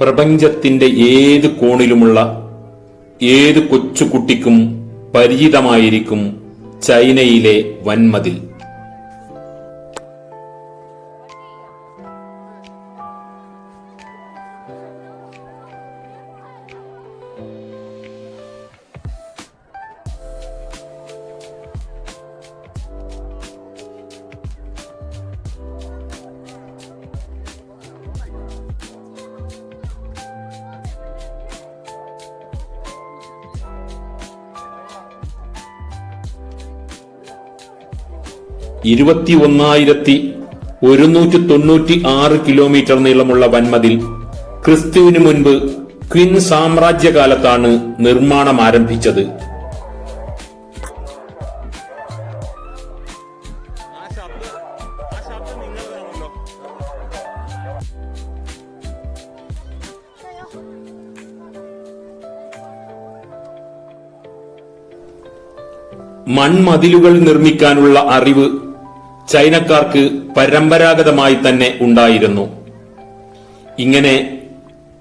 പ്രപഞ്ചത്തിന്റെ ഏത് കോണിലുമുള്ള ഏത് കൊച്ചുകുട്ടിക്കും പരിചിതമായിരിക്കും ചൈനയിലെ വൻമതിൽ. ഇരുപത്തി ഒന്നായിരത്തി ഒരുന്നൂറ്റി തൊണ്ണൂറ്റി ആറ് കിലോമീറ്റർ നീളമുള്ള വൻമതിൽ ക്രിസ്തുവിനു മുൻപ് ക്വിൻ സാമ്രാജ്യകാലത്താണ് നിർമ്മാണം ആരംഭിച്ചത്. മൺമതിലുകൾ നിർമ്മിക്കാനുള്ള അറിവ് ചൈനക്കാർക്ക് പരമ്പരാഗതമായി തന്നെ ഉണ്ടായിരുന്നു. ഇങ്ങനെ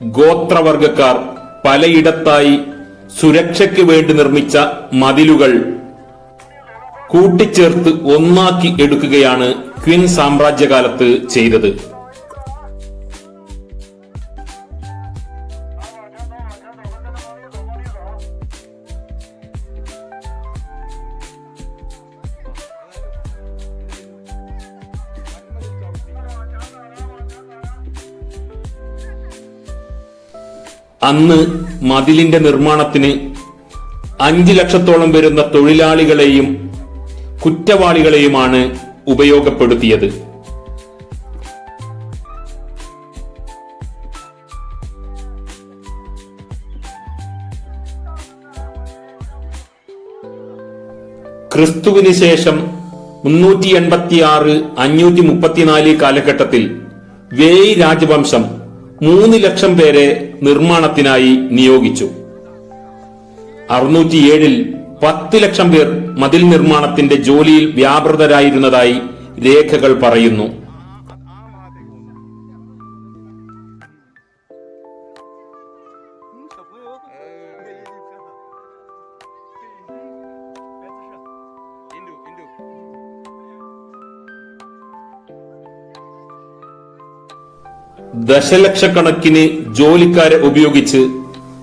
ഗോത്രവർഗക്കാർ പലയിടത്തായി സുരക്ഷയ്ക്ക് വേണ്ടി നിർമ്മിച്ച മതിലുകൾ കൂട്ടിച്ചേർത്ത് ഒന്നാക്കി എടുക്കുകയാണ് ക്വിൻ സാമ്രാജ്യകാലത്ത് ചെയ്തത്. അന്ന് മതിലിന്റെ നിർമ്മാണത്തിന് അഞ്ച് ലക്ഷത്തോളം വരുന്ന തൊഴിലാളികളെയും കുറ്റവാളികളെയുമാണ് ഉപയോഗപ്പെടുത്തിയത്. ക്രിസ്തുവിന് ശേഷം മുന്നൂറ്റി എൺപത്തി ആറ് അഞ്ഞൂറ്റി മുപ്പത്തിനാല് കാലഘട്ടത്തിൽ വേയ് രാജവംശം മൂന്ന് ലക്ഷം പേരെ നിർമ്മാണത്തിനായി നിയോഗിച്ചു. അറുന്നൂറ്റിയേഴിൽ പത്ത് ലക്ഷം പേർ മതിൽ നിർമ്മാണത്തിന്റെ ജോലിയിൽ വ്യാപൃതരായിരുന്നതായി രേഖകൾ പറയുന്നു. ദശലക്ഷക്കണക്കിന് ജോലിക്കാരെ ഉപയോഗിച്ച്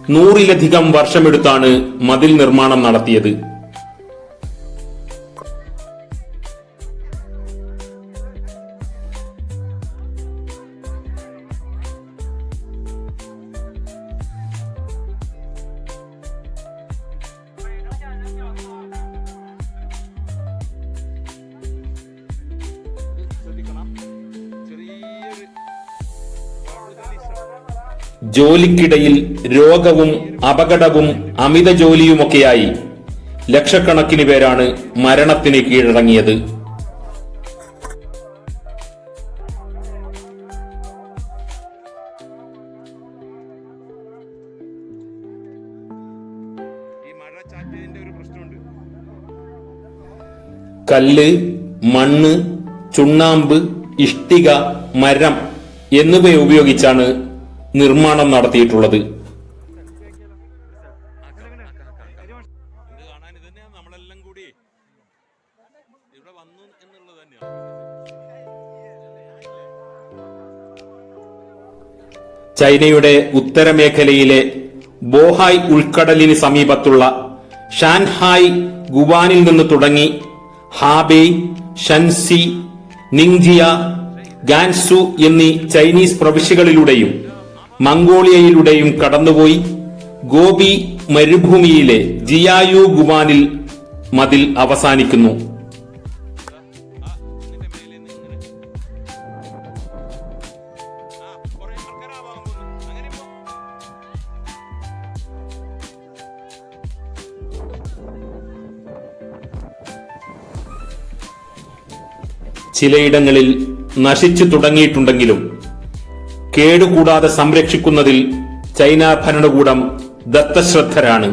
നൂറിലധികം വർഷമെടുത്താണ് മതിൽ നിർമ്മാണം നടത്തിയത്. ജോലിക്കിടയിൽ രോഗവും അപകടവും അമിത ജോലിയുമൊക്കെയായി ലക്ഷക്കണക്കിന് പേരാണ് മരണത്തിന് കീഴടങ്ങിയത്. കല്ല് മണ്ണ് ചുണ്ണാമ്പ് ഇഷ്ടിക മരം എന്നിവ ഉപയോഗിച്ചാണ് നിർമ്മാണം നടത്തിയിട്ടുള്ളത്. ചൈനയുടെ ഉത്തരമേഖലയിലെ ബോഹായ് ഉൾക്കടലിന് സമീപത്തുള്ള ഷാൻഹായ് ഗുവാനിൽ നിന്ന് തുടങ്ങി ഹാബേയ് ഷൻസി നിങ്ജിയ ഗാൻസു എന്നീ ചൈനീസ് പ്രവിശ്യകളിലൂടെയും മംഗോളിയയിലൂടെയും കടന്നുപോയി. ഗോപി മരുഭൂമിയിലെ ജിയായു ഗുവാനിൽ മതിൽ അവസാനിക്കുന്നു. ചിലയിടങ്ങളിൽ നശിച്ചു തുടങ്ങിയിട്ടുണ്ടെങ്കിലും കേടുകൂടാതെ സംരക്ഷിക്കുന്നതിൽ ചൈന ഭരണകൂടം ദത്തശ്രദ്ധരാണ്.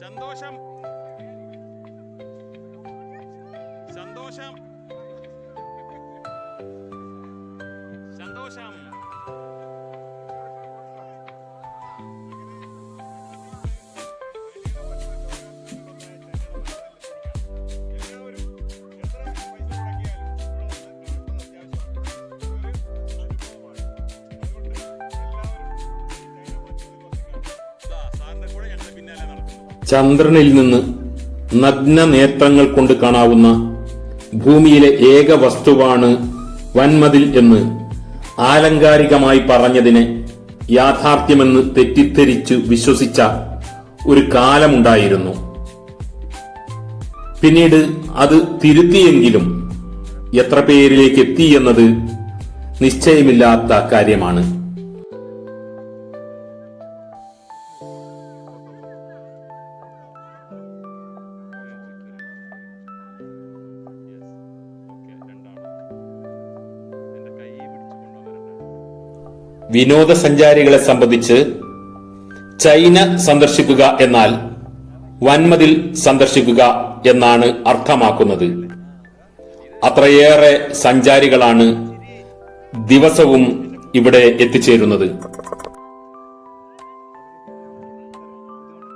സന്തോഷം. സന്തോഷം. ചന്ദ്രനിൽ നിന്ന് നഗ്ന നേത്രങ്ങൾ കൊണ്ട് കാണാവുന്ന ഭൂമിയിലെ ഏക വസ്തുവാണ് വൻമതിൽ എന്ന് ആലങ്കാരികമായി പറഞ്ഞതിനെ യാഥാർത്ഥ്യമെന്ന് തെറ്റിദ്ധരിച്ചു വിശ്വസിച്ച ഒരു കാലമുണ്ടായിരുന്നു. പിന്നീട് അത് തിരുത്തിയെങ്കിലും എത്ര പേരിലേക്ക് എത്തി എന്നത് നിശ്ചയമില്ലാത്ത കാര്യമാണ്. വിനോദസഞ്ചാരികളെ സംബന്ധിച്ച് ചൈന സന്ദർശിക്കുക എന്നാൽ വൻമതിൽ സന്ദർശിക്കുക എന്നാണ് അർത്ഥമാക്കുന്നത്. അത്രയേറെ സഞ്ചാരികളാണ് ദിവസവും ഇവിടെ എത്തിച്ചേരുന്നത്.